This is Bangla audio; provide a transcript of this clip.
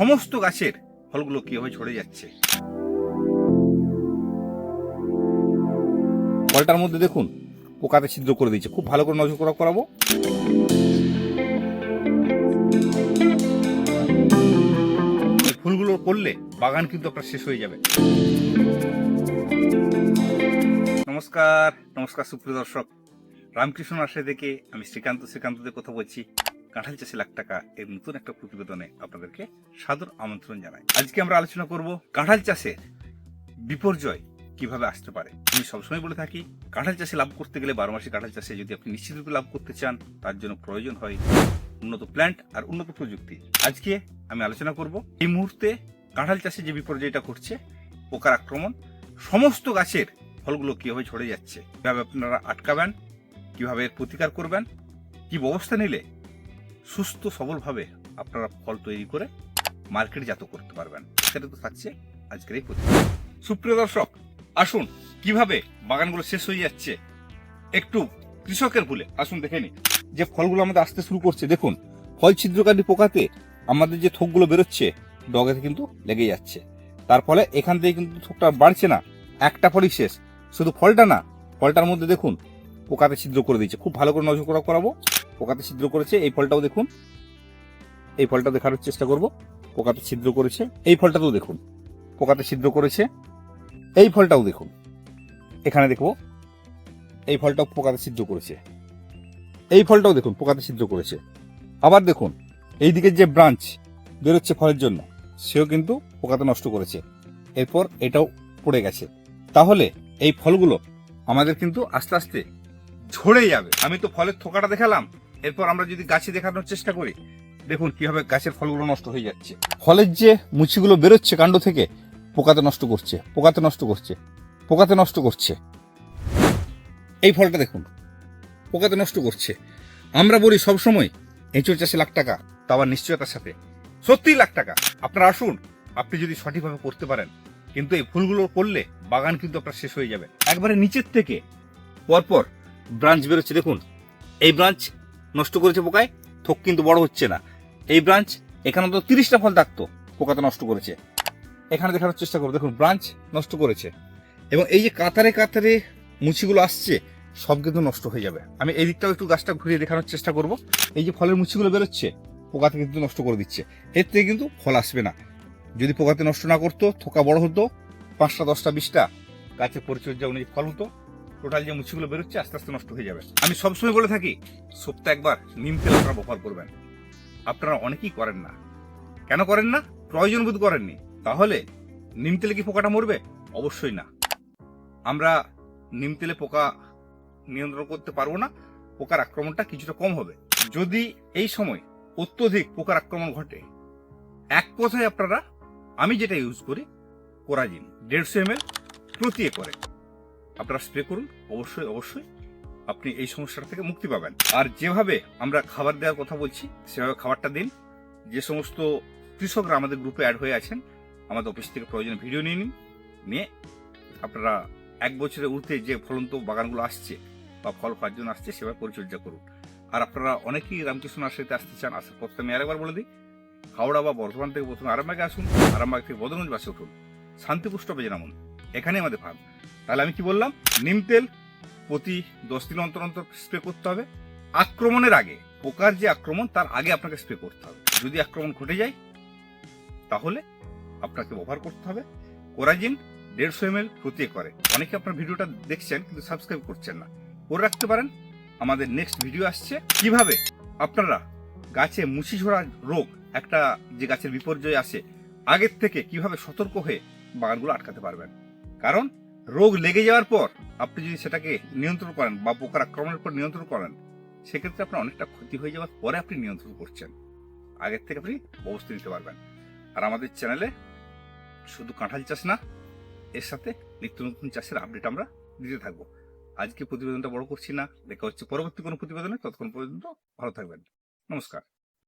সমস্ত গাছের ফলগুলো কীভাবে ঝরে যাচ্ছে? ফলটার মধ্যে দেখুন পোকাতে ছিদ্র করে দিয়েছে। খুব ভালো করে নজর করা করাবো। ফুলগুলো করলে বাগান কিন্তু আপনার শেষ হয়ে যাবে। নমস্কার নমস্কার সুপ্রিয় দর্শক। রামকৃষ্ণ আশা থেকে আমি শ্রীকান্ত, শ্রীকান্তদের কথা বলছি। কাঁঠাল চাষে লাখ টাকা এর নতুন একটা প্রতিবেদনে আপনাদেরকে সাদর আমন্ত্রণ জানাই। আজকে আমরা আলোচনা করব কাঁঠাল চাষে বিপর্যয় কীভাবে আসতে পারে? আমি সবসময় বলে থাকি, কাঁঠাল চাষে লাভ করতে গেলে বারো মাসে কাঁঠাল চাষে যদি আপনি নিশ্চিতরূপে লাভ করতে চান, তার জন্য প্রয়োজন হয় উন্নত প্ল্যান্ট আর উন্নত প্রযুক্তি। আজকে আমি আলোচনা করব এই মুহূর্তে কাঁঠাল চাষে যে বিপর্যয়টা ঘটছে, পোকার আক্রমণ, সমস্ত গাছের ফলগুলো কীভাবে ঝরে যাচ্ছে, কীভাবে আপনারা আটকাবেন, কীভাবে এর প্রতিকার করবেন, কি ব্যবস্থা নিলে সুস্থ, সবলভাবে আপনারা ফল তৈরি করে মার্কেটজাত করতে পারবেন। সেটা তো থাকছে আজকের এই প্রতিবেদন। সুপ্রিয় দর্শক, আসুন কীভাবে বাগানগুলো শেষ হয়ে যাচ্ছে একটু কৃষকের ভুলে আসুন দেখে নিই। যে ফলগুলো আমাদের আসতে শুরু করছে, দেখুন, ফল ছিদ্রকারী পোকাতে আমাদের যে থোকগুলো বেরোচ্ছে, ডগাতে কিন্তু লেগে যাচ্ছে। তার ফলে এখান থেকে কিন্তু থোকটা বাড়ছে না, একটা ফলই শেষ। শুধু ফলটা না, ফলটার মধ্যে দেখুন, পোকাতে ছিদ্র করে দিয়েছে। খুব ভালো করে নজর করা করাবো। পোকাতে ছিদ্র করেছে, এই ফলটাও দেখুন। এই ফলটা দেখানোর চেষ্টা করব। পোকাতে ছিদ্র করেছে, এই ফলটাতেও দেখুন। পোকাতে ছিদ্র করেছে, এই ফলটাও দেখুন। এখানে দেখব, এই ফলটাও পোকাতে ছিদ্র করেছে। এই ফলটাও দেখুন, পোকাতে ছিদ্র করেছে। আবার দেখুন এই দিকের যে ব্রাঞ্চ বেরোচ্ছে ফলের জন্য, সেও কিন্তু পোকাতে নষ্ট করেছে। এরপর এটাও পড়ে গেছে। তাহলে এই ফলগুলো আমাদের কিন্তু আস্তে আস্তে ঝরে যাবে। আমি তো ফলের থোকাটা দেখালাম। এরপর আমরা যদি গাছে দেখানোর চেষ্টা করি, দেখুন কীভাবে গাছের ফলগুলো নষ্ট হয়ে যাচ্ছে। ফলের যে মুচিগুলো বেরোচ্ছে কাণ্ড থেকে, পোকাতে নষ্ট করছে, পোকাতে নষ্ট করছে, পোকাতে নষ্ট করছে। এই ফলটা দেখুন, পোকাতে নষ্ট করছে। আমরা বলি সবসময় এঁচড় চাষে লাখ টাকা, তা আবার নিশ্চয়তার সাথে। সত্যিই লাখ টাকা। আপনারা আসুন, আপনি যদি সঠিকভাবে করতে পারেন, কিন্তু এই ফুলগুলো করলে বাগান কিন্তু আপনার শেষ হয়ে যাবে। একবারে নিচের থেকে, পরপর ব্রাঞ্চ বেরোচ্ছে। দেখুন, এই ব্রাঞ্চ নষ্ট করেছে পোকায়, থোক কিন্তু বড় হচ্ছে না। এই ব্রাঞ্চ এখানে তো তিরিশটা ফল থাকতো পোকাতে নষ্ট করেছে। এখানে দেখানোর চেষ্টা করব। দেখুন, ব্রাঞ্চ নষ্ট করেছে। এবং এই যে কাতারে কাতারে মুচিগুলো আসছে, সব কিন্তু নষ্ট হয়ে যাবে। আমি এই দিকটাও একটু গাছটা ঘুরিয়ে দেখানোর চেষ্টা করব। এই যে ফলের মুচিগুলো বেরোচ্ছে পোকাতে কিন্তু নষ্ট করে দিচ্ছে। এর থেকে কিন্তু ফল আসবে না। যদি পোকাতে নষ্ট না করতো, থোকা বড় হতো, পাঁচটা, দশটা, বিশটা গাছের পরিচর্যা অনুযায়ী ফল হতো। টোটাল যে মুচিগুলো বেরোচ্ছে, আস্তে আস্তে নষ্ট হয়ে যাবে। আমি সবসময় বলে থাকি সপ্তাহে একবার নিম তেল আপনারা ব্যবহার করবেন। আপনারা অনেকেই করেন না। কেন করেন না? প্রয়োজন বোধ করেননি। তাহলে নিম তেলে কি পোকাটা মরবে? অবশ্যই না। আমরা নিম তেলে পোকা নিয়ন্ত্রণ করতে পারব না। পোকার আক্রমণটা কিছুটা কম হবে। যদি এই সময় অত্যধিক পোকার আক্রমণ ঘটে, এক কথায় আপনারা, আমি যেটা ইউজ করি, কোরাজিন। দেড়শো এম প্রতি একরে। আপনারা স্প্রে করুন, অবশ্যই অবশ্যই আপনি এই সমস্যাটা থেকে মুক্তি পাবেন। আর যেভাবে আমরা খাবার দেওয়ার কথা বলছি, সেভাবে খাবারটা দিন। যে সমস্ত কৃষকরা আমাদের গ্রুপে অ্যাড হয়ে আছেন, আমাদের অফিস থেকে প্রয়োজনে ভিডিও নিয়ে নিন। নিয়ে আপনারা এক বছরে উঠতে যে ফলন্ত বাগানগুলো আসছে বা ফল খাওয়ার জন্য আসছে, সেভাবে পরিচর্যা করুন। আর আপনারা অনেকেই রামকৃষ্ণ আশ্রয়তে আসতে চান আসার পথে আমি আরেকবার বলে দিই। হাওড়া বা বর্ধমান থেকে প্রথমে আরামবাগে আসুন, আরামবাগ থেকে বদরগঞ্জ বাসে উঠুন শান্তিপুষ্ট পেয়ে নামুন। এখানে আমাদের ফার্ম তাহলে আমি কি বললাম? নিম তেল প্রতি দশ দিন অন্তর অন্তর স্প্রে করতে হবে। আক্রমণের আগে, পোকার যে আক্রমণ, তার আগে আপনাকে স্প্রে করতে হবে। যদি আক্রমণ ঘটে যায়, তাহলে আপনাকে ব্যবহার করতে হবে। কোরাজিন দেড়শো এম এল প্রতি করে। অনেকে আপনার ভিডিওটা দেখছেন, কিন্তু সাবস্ক্রাইব করছেন না। করে রাখতে পারেন, আমাদের নেক্সট ভিডিও আসছে। কীভাবে? আপনারা গাছে মুচি ঝোড়া রোগ, একটা যে গাছের বিপর্যয় আসে, আগের থেকে কীভাবে সতর্ক হয়ে বাগানগুলো আটকাতে পারবেন? কারণ রোগ লেগে যাওয়ার পর আপনি যদি সেটাকে নিয়ন্ত্রণ করেন বা পোকার আক্রমণের পর নিয়ন্ত্রণ করেন, সেক্ষেত্রে আপনার অনেকটা ক্ষতি হয়ে যাওয়ার পরে আপনি নিয়ন্ত্রণ করছেন। আগের থেকে আপনি ব্যবস্থা নিতে পারবেন। আর আমাদের চ্যানেলে শুধু কাঁঠাল চাষ না, এর সাথে নিত্য নতুন চাষের আপডেট আমরা দিতে থাকব। আজকে প্রতিবেদনটা বড় করছি না, দেখা হচ্ছে পরবর্তী কোনো প্রতিবেদনে, ততক্ষণ পর্যন্ত ভালো থাকবেন। নমস্কার।